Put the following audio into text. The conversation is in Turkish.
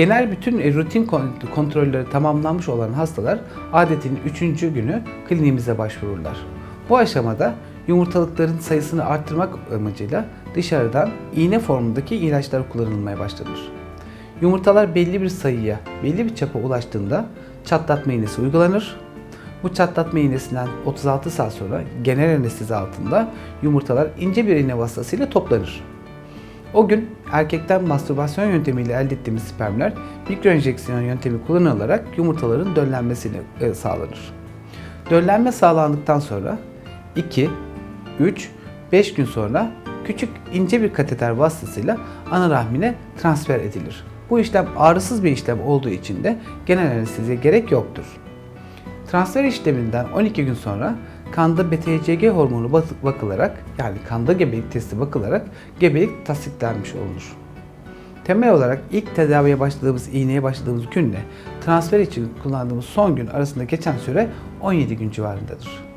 Genel bütün e, rutin kon- kontrolleri tamamlanmış olan hastalar adetin 3. günü kliniğimize başvururlar. Bu aşamada yumurtalıkların sayısını arttırmak amacıyla dışarıdan iğne formundaki ilaçlar kullanılmaya başlanır. Yumurtalar belli bir sayıya, belli bir çapa ulaştığında çatlatma iğnesi uygulanır. Bu çatlatma iğnesinden 36 saat sonra genel anestezi altında yumurtalar ince bir iğne vasıtasıyla toplanır. O gün erkekten mastürbasyon yöntemiyle elde ettiğimiz spermler mikroenjeksiyon yöntemi kullanılarak yumurtaların döllenmesini e, sağlanır. Döllenme sağlandıktan sonra 2, 3, 5 gün sonra küçük ince bir kateter vasıtasıyla ana rahmine transfer edilir. Bu işlem ağrısız bir işlem olduğu için de genel anesteziye gerek yoktur. Transfer işleminden 12 gün sonra kanda BTCG hormonu bak- bakılarak yani kanda gebelik testi bakılarak gebelik tasdiklenmiş olunur. Temel olarak ilk tedaviye başladığımız iğneye başladığımız günle transfer için kullandığımız son gün arasında geçen süre 17 gün civarındadır.